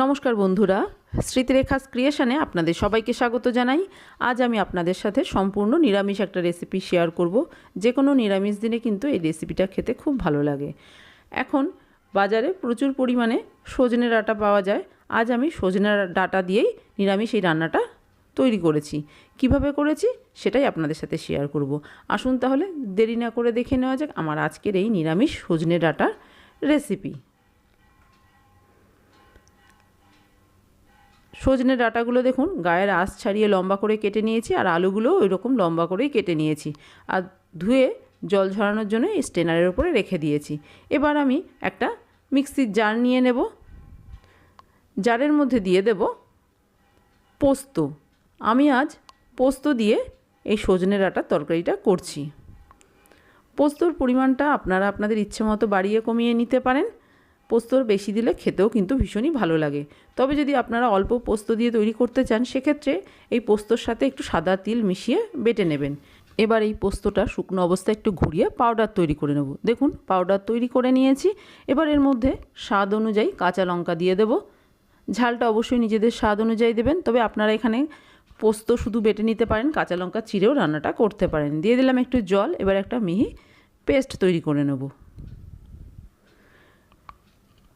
নমস্কার বন্ধুরা, স্মৃতিরেখাস ক্রিয়েশনে আপনাদের সবাইকে স্বাগত জানাই। আজ আমি আপনাদের সাথে সম্পূর্ণ নিরামিষ একটা রেসিপি শেয়ার করব। যে কোনো নিরামিষ দিনে কিন্তু এই রেসিপিটা খেতে খুব ভালো লাগে। এখন বাজারে প্রচুর পরিমাণে সজনে ডাটা পাওয়া যায়। আজ আমি সজনে ডাটা দিয়েই নিরামিষ এই রান্নাটা তৈরি করেছি। কীভাবে করেছি সেটাই আপনাদের সাথে শেয়ার করব। আসুন তাহলে দেরি না করে দেখে নেওয়া যাক আমার আজকের এই নিরামিষ সজনে ডাঁটার রেসিপি। সজনে ডাঁটাগুলো দেখুন, গায়ের আঁশ ছাড়িয়ে লম্বা করে কেটে নিয়েছি আর আলুগুলো ওই রকম লম্বা করেই কেটে নিয়েছি। আর ধুয়ে জল ঝরানোর জন্য এই স্টেনারের উপরে রেখে দিয়েছি। এবার আমি একটা মিক্সির জার নিয়ে নেব। জারের মধ্যে দিয়ে দেব পোস্ত। আমি আজ পোস্ত দিয়ে এই সজনে ডাঁটার তরকারিটা করছি। পোস্তর পরিমাণটা আপনারা আপনাদের ইচ্ছে মতো বাড়িয়ে কমিয়ে নিতে পারেন। পোস্তর বেশি দিলে খেতেও কিন্তু ভীষণই ভালো লাগে। তবে যদি আপনারা অল্প পোস্ত দিয়ে তৈরি করতে চান, সেক্ষেত্রে এই পোস্তর সাথে একটু সাদা তিল মিশিয়ে বেটে নেবেন। এবার এই পোস্তটা শুকনো অবস্থায় একটু ঘুরিয়ে পাউডার তৈরি করে নেব। দেখুন, পাউডার তৈরি করে নিয়েছি। এবার এর মধ্যে স্বাদ অনুযায়ী কাঁচা লঙ্কা দিয়ে দেব। ঝালটা অবশ্যই নিজেদের স্বাদ অনুযায়ী দেবেন, তবে আপনারা এখানে পোস্ত শুধু বেটে নিতে পারেন, কাঁচা লঙ্কা চিরেও রান্নাটা করতে পারেন। দিয়ে দিলাম একটু জল, এবার একটা মিহি পেস্ট তৈরি করে নেব।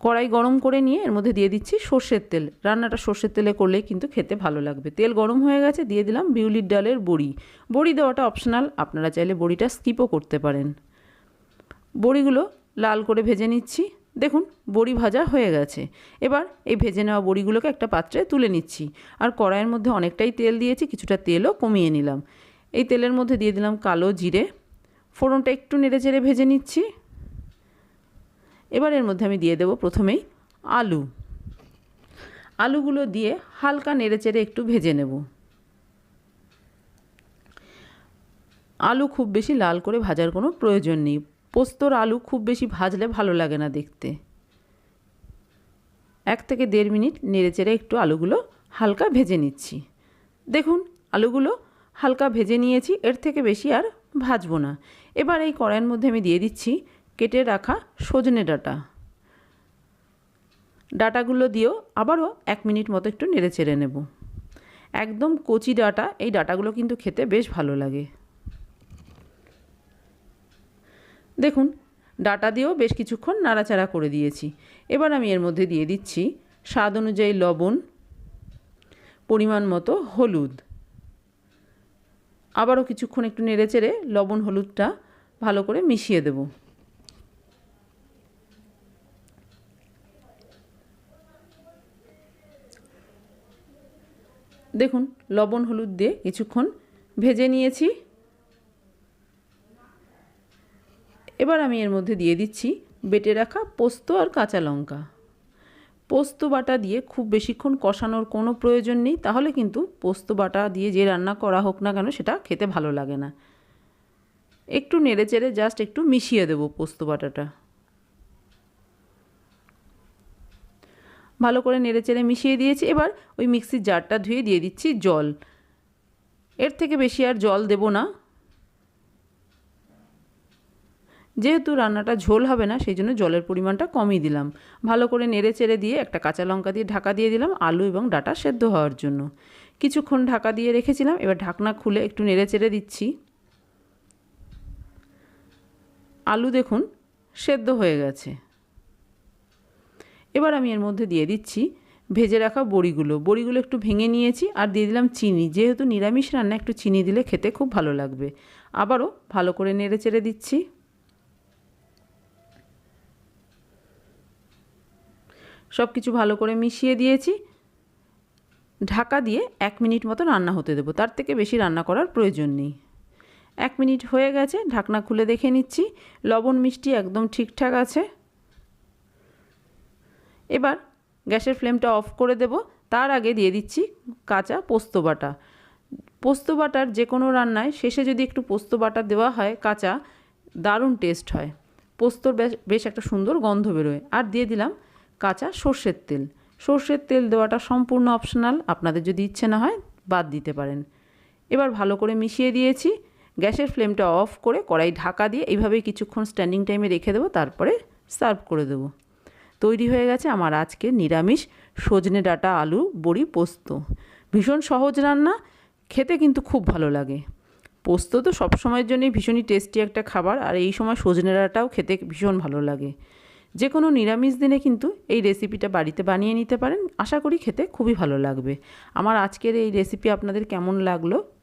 কড়াই গরম করে নিয়ে এর মধ্যে দিয়ে দিচ্ছি সর্ষের তেল। রান্নাটা সর্ষের তেলে করলেই কিন্তু খেতে ভালো লাগবে। তেল গরম হয়ে গেছে, দিয়ে দিলাম বিউলির ডালের বড়ি। বড়ি দেওয়াটা অপশনাল আপনারা চাইলে বড়িটা স্কিপও করতে পারেন। বড়িগুলো লাল করে ভেজে নিচ্ছি। দেখুন, বড়ি ভাজা হয়ে গেছে। এবার এই ভেজে নেওয়া বড়িগুলোকে একটা পাত্রে তুলে নিচ্ছি। আর কড়াইয়ের মধ্যে অনেকটাই তেল দিয়েছি, কিছুটা তেলও কমিয়ে নিলাম। এই তেলের মধ্যে দিয়ে দিলাম কালো জিরে। ফোড়নটা একটু নেড়ে চেড়ে ভেজে নিচ্ছি। এবার এর মধ্যে আমি দিয়ে দেবো প্রথমেই আলু। আলুগুলো দিয়ে হালকা নেড়েচেড়ে একটু ভেজে নেব। আলু খুব বেশি লাল করে ভাজার কোনো প্রয়োজন নেই। পোস্তর আলু খুব বেশি ভাজলে ভালো লাগে না দেখতে। এক থেকে দেড় মিনিট নেড়েচেড়ে একটু আলুগুলো হালকা ভেজে নিচ্ছি। দেখুন, আলুগুলো হালকা ভেজে নিয়েছি, এর থেকে বেশি আর ভাজবো না। এবার এই কড়াইয়ের মধ্যে আমি দিয়ে দিচ্ছি কেটে রাখা সজনে ডাঁটা। ডাটাগুলো দিয়েও আবারও এক মিনিট মতো একটু নেড়ে চেড়ে নেব। একদম কচি ডাটা, এই ডাটাগুলো কিন্তু খেতে বেশ ভালো লাগে। দেখুন, ডাটা দিয়েও বেশ কিছুক্ষণ নাড়াচাড়া করে দিয়েছি। এবার আমি এর মধ্যে দিয়ে দিচ্ছি স্বাদ অনুযায়ী লবণ, পরিমাণ মতো হলুদ। আবারও কিছুক্ষণ একটু নেড়ে চেড়ে লবণ হলুদটা ভালো করে মিশিয়ে দেবো। দেখুন, লবণ, হলুদ দিয়ে কিছুক্ষণ ভেজে নিয়েছি। এবার আমি এর মধ্যে দিয়ে দিচ্ছি বেটে রাখা পোস্ত আর কাঁচা লঙ্কা। পোস্ত বাটা দিয়ে খুব বেশিক্ষণ কষানোর কোনো প্রয়োজন নেই, তাহলে কিন্তু পোস্ত বাটা দিয়ে যে রান্না করা হোক না কেন সেটা খেতে ভালো লাগে না। একটু নেড়ে চেড়ে জাস্ট একটু মিশিয়ে দেবো পোস্ত বাটাটা। ভালো করে নেড়ে চেড়ে মিশিয়ে দিয়েছি। এবার ওই মিক্সির জারটা ধুয়ে দিয়ে দিচ্ছি জল। এর থেকে বেশি আর জল দেব না। যেহেতু রান্নাটা ঝোল হবে না, সেই জন্য জলের পরিমাণটা কমই দিলাম। ভালো করে নেড়ে চেড়ে দিয়ে একটা কাঁচা লঙ্কা দিয়ে ঢাকা দিয়ে দিলাম আলু এবং ডাটা সেদ্ধ হওয়ার জন্য। কিছুক্ষণ ঢাকা দিয়ে রেখেছিলাম, এবার ঢাকনা খুলে একটু নেড়ে চেড়ে দিচ্ছি। আলু দেখুন, সেদ্ধ হয়ে গেছে। এবার আমি এর মধ্যে দিয়ে দিচ্ছি ভেজে রাখা বড়িগুলো। বড়িগুলো একটু ভেঙে নিয়েছি আর দিয়ে দিলাম চিনি। যেহেতু নিরামিষ রান্না, একটু চিনি দিলে খেতে খুব ভালো লাগবে। আবারও ভালো করে নেড়ে চেড়ে দিচ্ছি। সব কিছু ভালো করে মিশিয়ে দিয়েছি। ঢাকা দিয়ে এক মিনিট মতো রান্না হতে দেবো। তার থেকে বেশি রান্না করার প্রয়োজন নেই। এক মিনিট হয়ে গেছে, ঢাকনা খুলে দেখে নিচ্ছি। লবণ মিষ্টি একদম ঠিকঠাক আছে। এবার গ্যাসের ফ্লেমটা অফ করে দেব। তার আগে দিয়ে দিচ্ছি কাঁচা পোস্ত বাটা। পোস্ত বাটার যে কোনো রান্নায় শেষে যদি একটু পোস্ত বাটা দেওয়া হয়, কাঁচা, দারুণ টেস্ট হয়। পোস্তর বেশ একটা সুন্দর গন্ধ বেরোয়। আর দিয়ে দিলাম কাঁচা সর্ষের তেল। সর্ষের তেল দেওয়াটা সম্পূর্ণ অপশনাল, আপনাদের যদি ইচ্ছে না হয় বাদ দিতে পারেন। এবার ভালো করে মিশিয়ে দিয়েছি। গ্যাসের ফ্লেমটা অফ করে কড়াই ঢাকা দিয়ে এইভাবেই কিছুক্ষণ স্ট্যান্ডিং টাইমে রেখে দেবো, তারপরে সার্ভ করে দেবো। তৈরি হয়ে গেছে আমার আজকে নিরামিষ সজনে ডাঁটা আলু বড়ি পোস্ত। ভীষণ সহজ রান্না, খেতে কিন্তু খুব ভালো লাগে। পোস্ত তো সব সময়ের জন্যই ভীষণই টেস্টি একটা খাবার, আর এই সময় সজনে ডাঁটাও খেতে ভীষণ ভালো লাগে। যে কোনো নিরামিষ দিনে কিন্তু এই রেসিপিটা বাড়িতে বানিয়ে নিতে পারেন। আশা করি খেতে খুবই ভালো লাগবে। আমার আজকের এই রেসিপি আপনাদের কেমন লাগল?